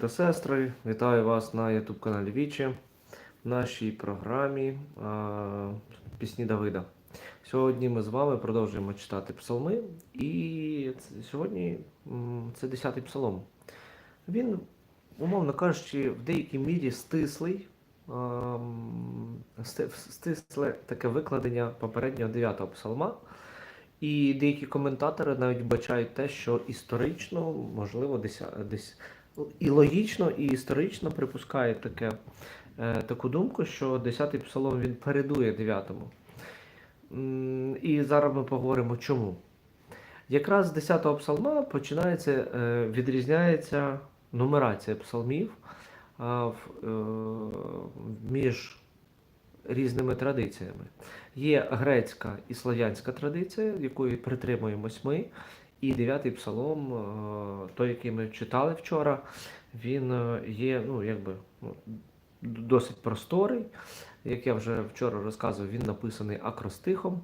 та сестри, вітаю вас на YouTube каналі Вічі в нашій програмі а, Пісні Давида. Сьогодні ми з вами продовжуємо читати псалми, і сьогодні це 10-й псалом. Він, умовно кажучи, в деякій мірі стислий, а, стисле таке викладення попереднього 9-го псалма. І деякі коментатори навіть вбачають те, що історично, можливо, десь, десь і логічно, і історично припускають таке, е, таку думку, що 10-й псалом він передує 9-му. І зараз ми поговоримо чому. Якраз з 10-го псалма починається, е, відрізняється нумерація псалмів е, між різними традиціями. Є грецька і слов'янська традиція, якої притримуємось ми. І дев'ятий псалом, е, той, який ми читали вчора, він е, є ну, якби, ну, досить просторий. Як я вже вчора розказував, він написаний акростихом.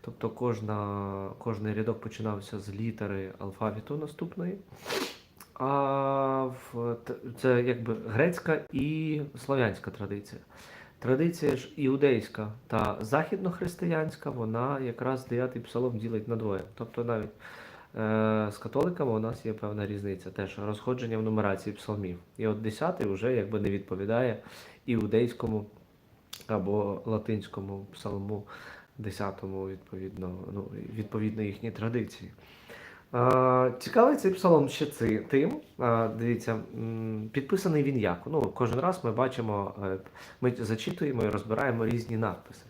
Тобто кожна, кожний рядок починався з літери алфавіту наступної. А в, це якби грецька і слов'янська традиція. Традиція ж іудейська та західнохристиянська, вона якраз 9 псалом ділить на двоє. Тобто навіть з католиками у нас є певна різниця, теж розходження в нумерації псалмів. І от 10 вже якби не відповідає іудейському або латинському псалму 10 відповідно, ну, відповідно їхній традиції. А, Цікавий цей псалом ще тим. а, Дивіться, підписаний він як. Ну, кожен раз ми бачимо, е, ми зачитуємо і розбираємо різні надписи.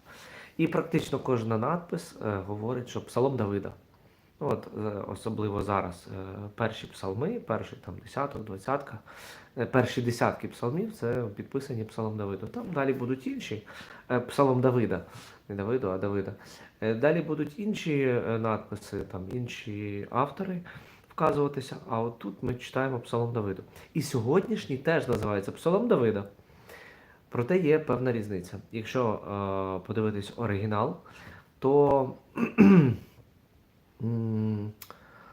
І практично кожна надпис е, говорить, що псалом Давида. От, е, особливо зараз е, перші псалми, перший там десяток, двадцятка, е, перші десятки псалмів це підписані псалом Давиду. Там далі будуть інші псалом Давида, не Давиду, а Давида. Далі будуть інші надписи, там інші автори вказуватися. А от тут ми читаємо Псалом Давиду. І сьогоднішній теж називається Псалом Давида. Проте є певна різниця. Якщо е, подивитись оригінал, то,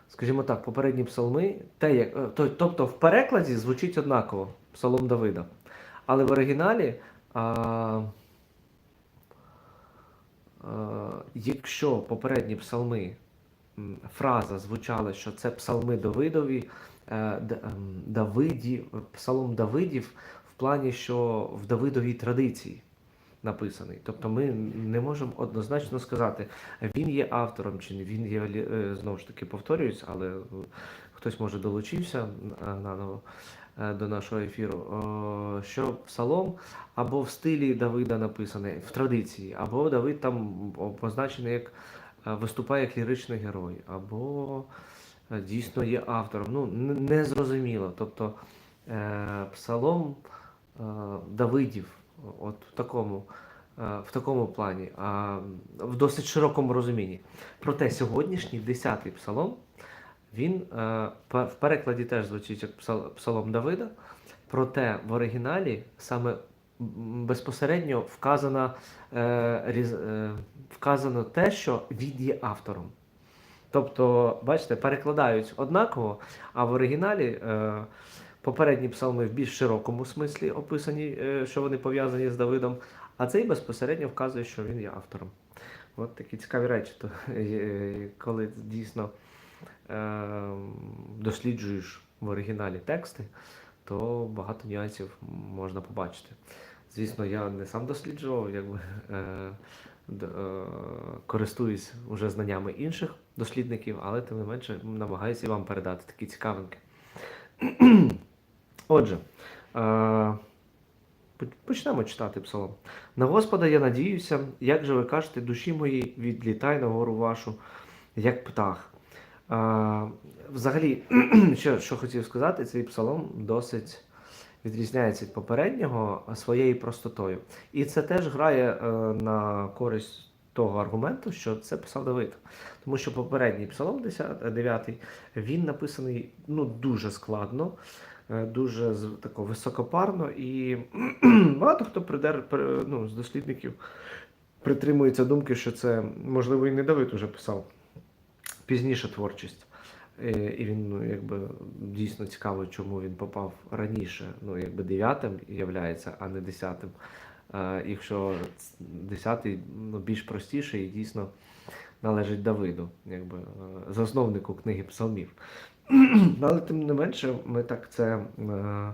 скажімо так, попередні псалми, те, як, е, то- тобто в перекладі звучить однаково Псалом Давида. Але в оригіналі. А, Е, Якщо попередні псалми, фраза звучала, що це псалми Давидові, е, Давиді, псалом Давидів в плані, що в Давидовій традиції написаний. Тобто ми не можемо однозначно сказати, він є автором чи не він є е, знову ж таки повторююсь, але е, хтось може долучився е, наново до нашого ефіру, що псалом або в стилі Давида написаний, в традиції, або Давид там позначений як виступає як ліричний герой, або дійсно є автором. Ну, незрозуміло. Тобто псалом Давидів, от в такому. е, В такому плані, а в досить широкому розумінні. Проте сьогоднішній 10-й псалом, він е, в перекладі теж звучить як псалом Давида, проте в оригіналі саме безпосередньо вказано, е, вказано те, що він є автором. Тобто, бачите, перекладають однаково, а в оригіналі попередні псалми в більш широкому смислі описані, е, що вони пов'язані з Давидом, а цей безпосередньо вказує, що він є автором. От такі цікаві речі, то, е, коли дійсно е, досліджуєш в оригіналі тексти, то багато нюансів можна побачити. Звісно, я не сам досліджував, якби е, е, користуюсь уже знаннями інших дослідників, але тим не менше намагаюся вам передати такі цікавинки. Отже, е, почнемо читати псалом. На Господа я надіюся, як же ви кажете, душі мої, відлітай на гору вашу, як птах. Взагалі, що, що хотів сказати, цей псалом досить відрізняється від попереднього своєю простотою. І це теж грає е, на користь того аргументу, що це писав Давид. Тому що попередній псалом 10, 9, він написаний ну, дуже складно, е, дуже тако високопарно, і багато хто придер, ну, з дослідників притримується думки, що це, можливо, і не Давид уже писав пізніше творчість Е, І він ну, якби дійсно цікаво, чому він попав раніше, ну якби дев'ятим являється, а не десятим. Е, Якщо десятий ну, більш простіший і дійсно належить Давиду, якби е, засновнику книги псалмів. Але тим не менше, ми так це, е,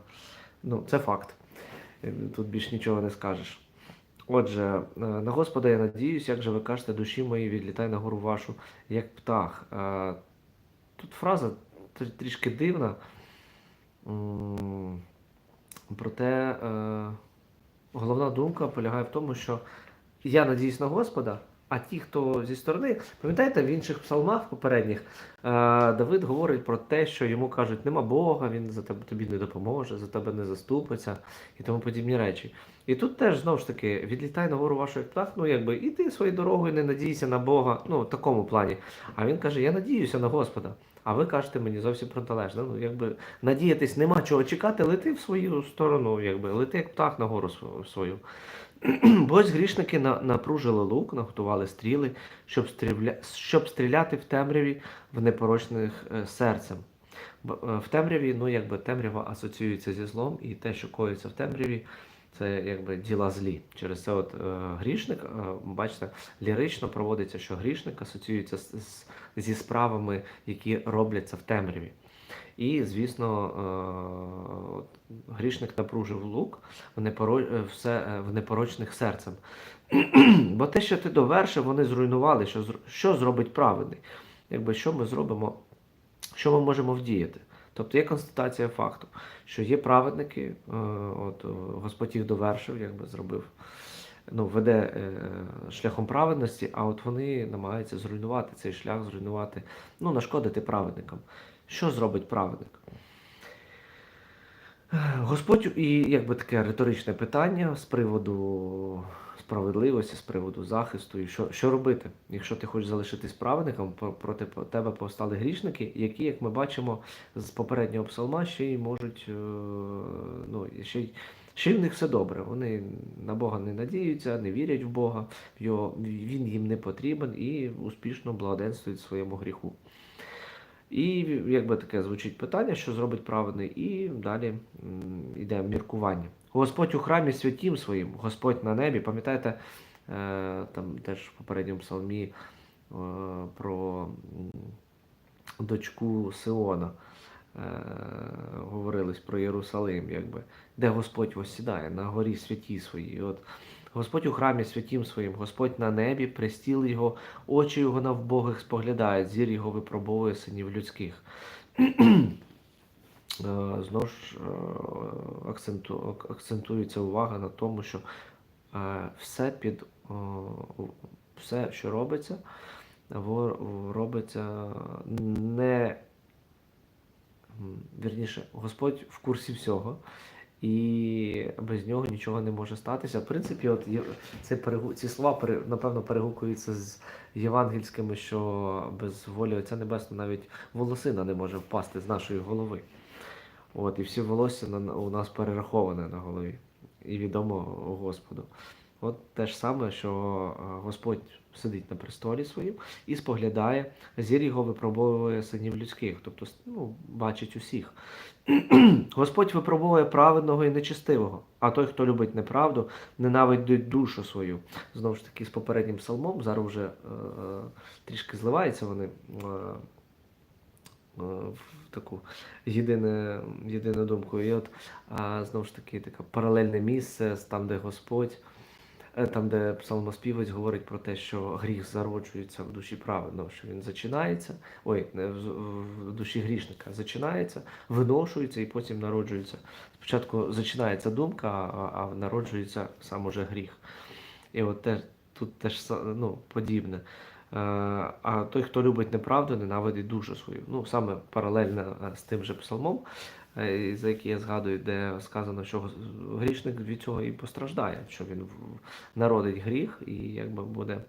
ну, це факт. Е, Тут більш нічого не скажеш. Отже, е, на Господа я надіюсь, як же ви кажете, душі мої, відлітай на гору вашу, як птах. Тут фраза трішки дивна. Проте головна думка полягає в тому, що я надіюсь на Господа, а ті, хто зі сторони, пам'ятаєте, в інших псалмах попередніх е, Давид говорить про те, що йому кажуть, нема Бога, він за тебе тобі не допоможе, за тебе не заступиться і тому подібні речі. І тут теж знову ж таки відлітай на гору вашу як птах, ну якби іди своєю дорогою, не надійся на Бога, ну в такому плані. А він каже: Я надіюся на Господа. А ви кажете мені зовсім протилежно. Ну, якби надіятись нема чого чекати, лети в свою сторону, якби лети як птах на гору свою. Бо ось грішники напружили лук, наготували стріли, щоб, стріля... щоб стріляти в темряві в непорочних е, серцем. Е, В темряві, ну якби темрява асоціюється зі злом, і те, що коїться в темряві, це якби діла злі. Через це от е, грішник, е, бачите, лірично проводиться, що грішник асоціюється з, з- зі справами, які робляться в темряві. І, звісно, е, грішник напружив лук в, е, е, непорочних серцем. Бо те, що ти довершив, вони зруйнували, що, що зробить праведний. Якби що ми зробимо, що ми можемо вдіяти. Тобто є констатація факту, що є праведники, от Господь їх довершив, якби зробив, ну, веде е, шляхом праведності, а от вони намагаються зруйнувати цей шлях, зруйнувати, ну, нашкодити праведникам. Що зробить праведник? Е, Господь, і якби таке риторичне питання з приводу справедливості, з приводу захисту, і що, що робити, якщо ти хочеш залишитись праведником, про- проти тебе повстали грішники, які, як ми бачимо з попереднього псалма, ще й можуть, е, ну, ще й ще в них все добре. Вони на Бога не надіються, не вірять в Бога, його, він їм не потрібен і успішно благоденствують своєму гріху. І якби таке звучить питання, що зробить праведний, і далі йде міркування. Господь у храмі святім своїм, Господь на небі. Пам'ятаєте, е, там теж в попередньому псалмі е, про дочку Сиона говорилось про Єрусалим, якби, де Господь восідає на горі святі своїй. От Господь у храмі святім своїм, Господь на небі, престіл його, очі його на вбогих споглядають, зір його випробовує синів людських. Е, Знову ж е, акценту, акцентується увага на тому, що е, все під все, що робиться, робиться не вірніше, Господь в курсі всього, і без нього нічого не може статися. В принципі, от це перегу, ці слова напевно перегукуються з євангельськими, що без волі Отця Небесного навіть волосина не може впасти з нашої голови. От, і всі волосся у нас перераховане на голові. І відомо Господу. От те ж саме, що е, Господь сидить на престолі своїм і споглядає, зір його випробовує синів людських, тобто ну, бачить усіх. Господь випробовує праведного і нечестивого, а той, хто любить неправду, ненавидить душу свою. Знову ж таки, з попереднім псалмом, зараз вже е, трішки зливаються вони. Е, е, в таку єдине, єдину думку. І от а, знову ж таки таке паралельне місце, там, де Господь, е, там, де псалмоспівець говорить про те, що гріх зароджується в душі праведного, що він зачинається, ой, в, в душі грішника зачинається, виношується і потім народжується. Спочатку зачинається думка, а, народжується сам уже гріх. І от те, тут теж ну, подібне. Е, А той, хто любить неправду, ненавидить душу свою. Ну, саме паралельно е, з тим же псалмом, е, за який я згадую, де сказано, що грішник від цього і постраждає, що він народить гріх і якби буде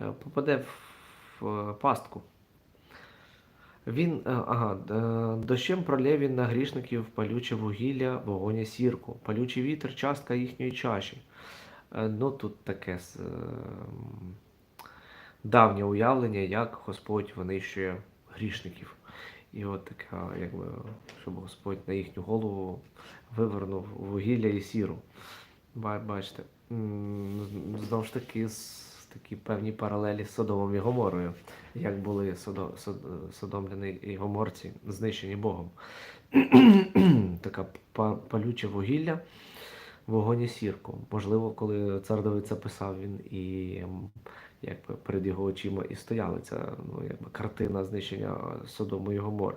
е, попаде в в пастку. Він, е, ага, е, дощем пролє він на грішників палюче вугілля, вогонь-сірку, палючий вітер, частка їхньої чаші. Е, Ну, тут таке е, давнє уявлення, як Господь винищує грішників. І от така, якби, щоб Господь на їхню голову вивернув вугілля і сіру. Бачите, знову ж таки, такі певні паралелі з Содомом і Гоморою, як були Содо, Содомляни і Гоморці знищені Богом. така палюче вугілля, вогонь і сірку. Можливо, коли цар Давид писав, він і якби перед його очима і стояла ця ну, якби, картина знищення Содому і Гомори.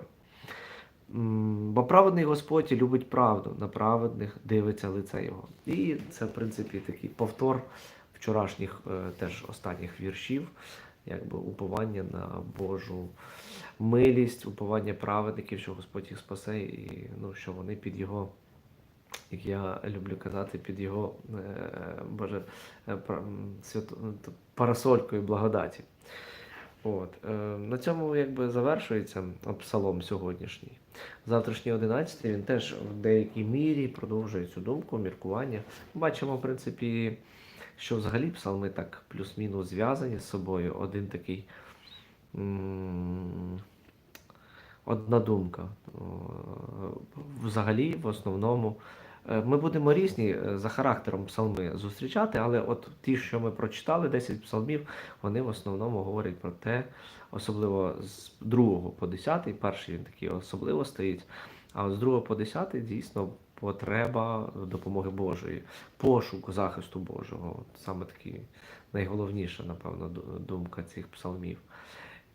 Бо праведний Господь любить правду, на праведних дивиться лице його. І це, в принципі, такий повтор вчорашніх е, теж останніх віршів, якби уповання на Божу милість, уповання праведників, що Господь їх спасе, і ну, що вони під його, як я люблю казати, під його е, Боже, е, т- парасолькою благодаті. От, е, на цьому якби завершується псалом сьогоднішній. Завтрашній 11 він теж в деякій мірі продовжує цю думку, міркування. Бачимо, в принципі, що взагалі псалми так плюс-мінус зв'язані з собою. Один такий одна думка. Взагалі, в основному, е, ми будемо різні е, за характером псалми зустрічати, але от ті, що ми прочитали, 10 псалмів, вони в основному говорять про те, особливо з 2 по 10, перший він такий особливо стоїть, а от з 2 по 10 дійсно потреба допомоги Божої, пошук захисту Божого. От Саме такий найголовніша, напевно, думка цих псалмів.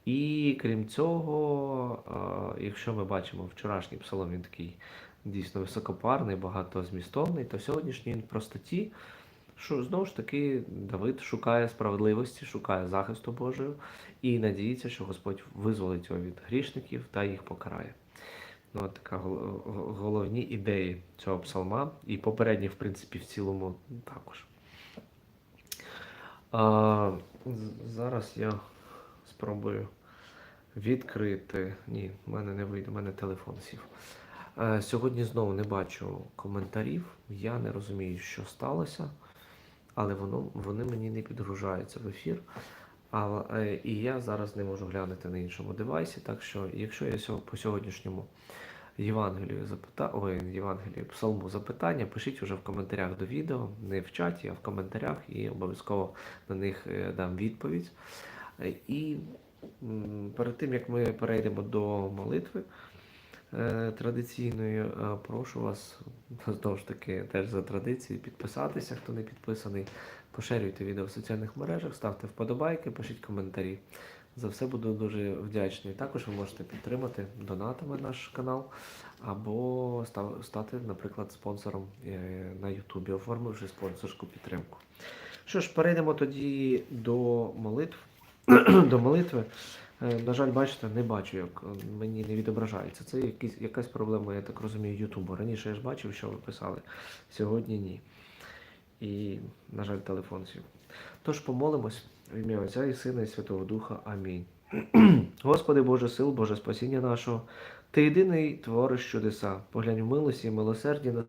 І крім цього, якщо ми бачимо вчорашній псалом, він такий дійсно високопарний, багатозмістовний, то сьогоднішній він простоті, що знову ж таки Давид шукає справедливості, шукає захисту Божого і надіється, що Господь визволить його від грішників та їх покарає. Ну, от така головні ідеї цього псалма, і попередні, в принципі, в цілому також. А, зараз я спробую відкрити. Ні, в мене не вийде, в мене телефон сів. Е, Сьогодні знову не бачу коментарів. Я не розумію, що сталося, але воно, вони мені не підгружаються в ефір. Але, е, і я зараз не можу глянути на іншому девайсі. Так що, якщо я сьо- по сьогоднішньому Євангелію запита... Ой, Євангелію псалму запитання, пишіть уже в коментарях до відео, не в чаті, а в коментарях, і обов'язково на них е, дам відповідь. Е, І перед тим як ми перейдемо до молитви е, традиційної, е, прошу вас знову ж таки теж за традицією підписатися, хто не підписаний. Поширюйте відео в соціальних мережах, ставте вподобайки, пишіть коментарі. За все буду дуже вдячний. Також ви можете підтримати донатами наш канал або стати, наприклад, спонсором на Ютубі, оформивши спонсорську підтримку. Що ж, перейдемо тоді до молитв. до молитви. Е, На жаль, бачите, не бачу, як е, мені не відображається. Це якісь, якась проблема, я так розумію, Ютубу. Раніше я ж бачив, що ви писали, сьогодні ні. І, на жаль, телефон сів. Тож помолимось в ім'я Отця і Сина і Святого Духа. Амінь. Господи Боже сил, Боже спасіння нашого, Ти єдиний твориш чудеса. Поглянь в милості і милосерді на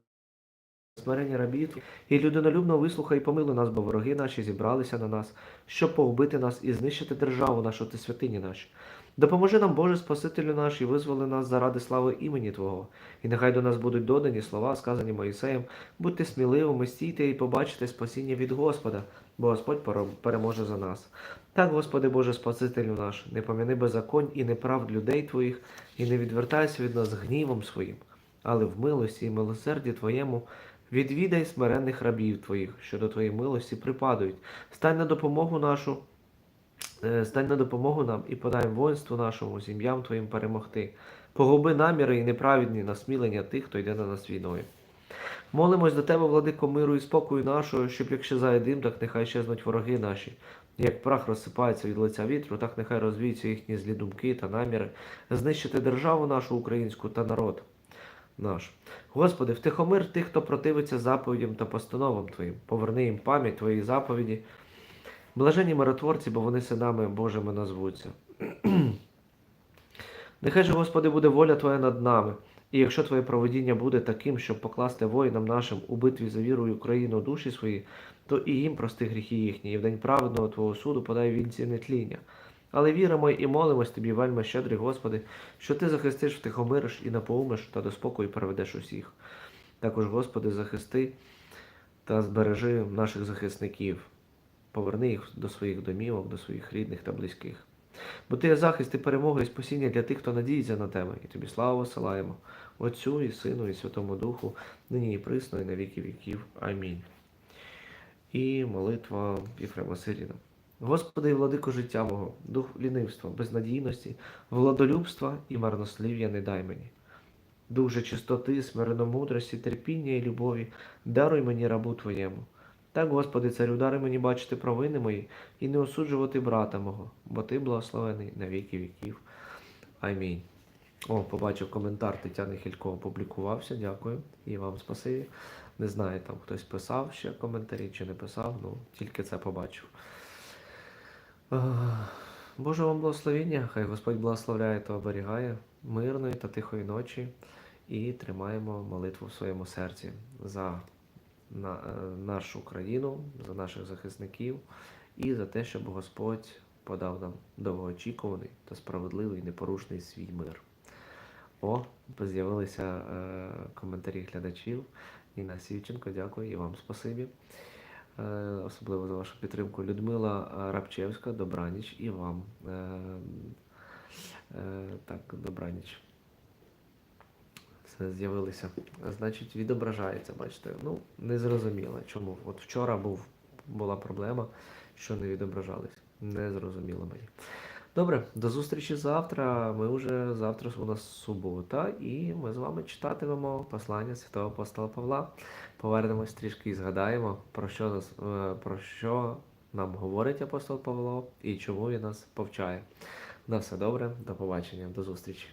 смирення рабів і людинолюбно вислухай і нас, бо вороги наші зібралися на нас, щоб погубити нас і знищити державу нашу та святині наші. Допоможи нам, Боже Спасителю наш, і визволи нас заради слави імені Твого. І нехай до нас будуть додані слова, сказані Моїсеєм, будьте сміливими, стійте і побачите спасіння від Господа, бо Господь переможе за нас. Так, Господи Боже Спасителю наш, не поміни беззаконь і неправд людей Твоїх, і не відвертайся від нас гнівом своїм, але в милості і милосерді Твоєму відвідай смиренних рабів Твоїх, що до Твоєї милості припадають. Стань на допомогу нашу, е, стань на допомогу нам і подай воїнству нашому, сім'ям Твоїм перемогти. Погуби наміри і неправедні насмілення тих, хто йде на нас війною. Молимось до Тебе, владико миру і спокою нашого, щоб як щезає дим, так нехай щезнуть вороги наші. Як прах розсипається від лиця вітру, так нехай розвіються їхні злі думки та наміри, знищити державу нашу українську та народ наш. Господи, втихомир тих, хто противиться заповідям та постановам Твоїм, поверни їм пам'ять Твоїх заповіді. Блажені миротворці, бо вони синами Божими назвуться. Нехай же, Господи, буде воля Твоя над нами. І якщо Твоє проведіння буде таким, щоб покласти воїнам нашим у битві за віру і Україну душі свої, то і їм прости гріхи їхні, і в день праведного Твого суду подай вінці нетління. Але віримо і молимось тобі, вельми щедрий Господи, що ти захистиш, втихомириш і напоумиш та до спокою приведеш усіх. Також, Господи, захисти та збережи наших захисників, поверни їх до своїх домівок, до своїх рідних та близьких. Бо ти є захист і перемога і спасіння для тих, хто надіється на тебе, і тобі славу посилаємо, Отцю і Сину, і Святому Духу, нині і присно, і на віки віків. Амінь. І молитва Єфрема Сиріна. Господи і владико життя мого, дух лінивства, безнадійності, владолюбства і марнослів'я не дай мені. Дух же чистоти, смиренномудрості, терпіння і любові, даруй мені рабу Твоєму. Так, Господи, царю, даруй мені бачити провини мої і не осуджувати брата мого, бо Ти благословений на віки віків. Амінь. О, побачив коментар Тетяни Хілько опублікувався. Дякую. І вам спасибі. Не знаю, там хтось писав ще коментарі чи не писав, ну тільки це побачив. Ах, Боже вам благословення, хай Господь благословляє та оберігає мирної та тихої ночі і тримаємо молитву в своєму серці за е, нашу країну, за наших захисників і за те, щоб Господь подав нам довгоочікуваний та справедливий непорушний свій мир. О, з'явилися е, коментарі глядачів. Ніна Сівченко, дякую і вам спасибі. Е, особливо за вашу підтримку. Людмила е, Рабчевська, добраніч і вам. Е, так, добраніч. Все з'явилися. Значить, відображається, бачите. Ну, не зрозуміло. Чому? От вчора був, була проблема, що не відображались. Не зрозуміло мені. Добре, до зустрічі завтра. Ми вже завтра у нас субота, і ми з вами читатимемо послання святого апостола Павла. Повернемось трішки і згадаємо, про що нас е, про що нам говорить апостол Павло і чому він нас повчає. На все добре, до побачення, до зустрічі.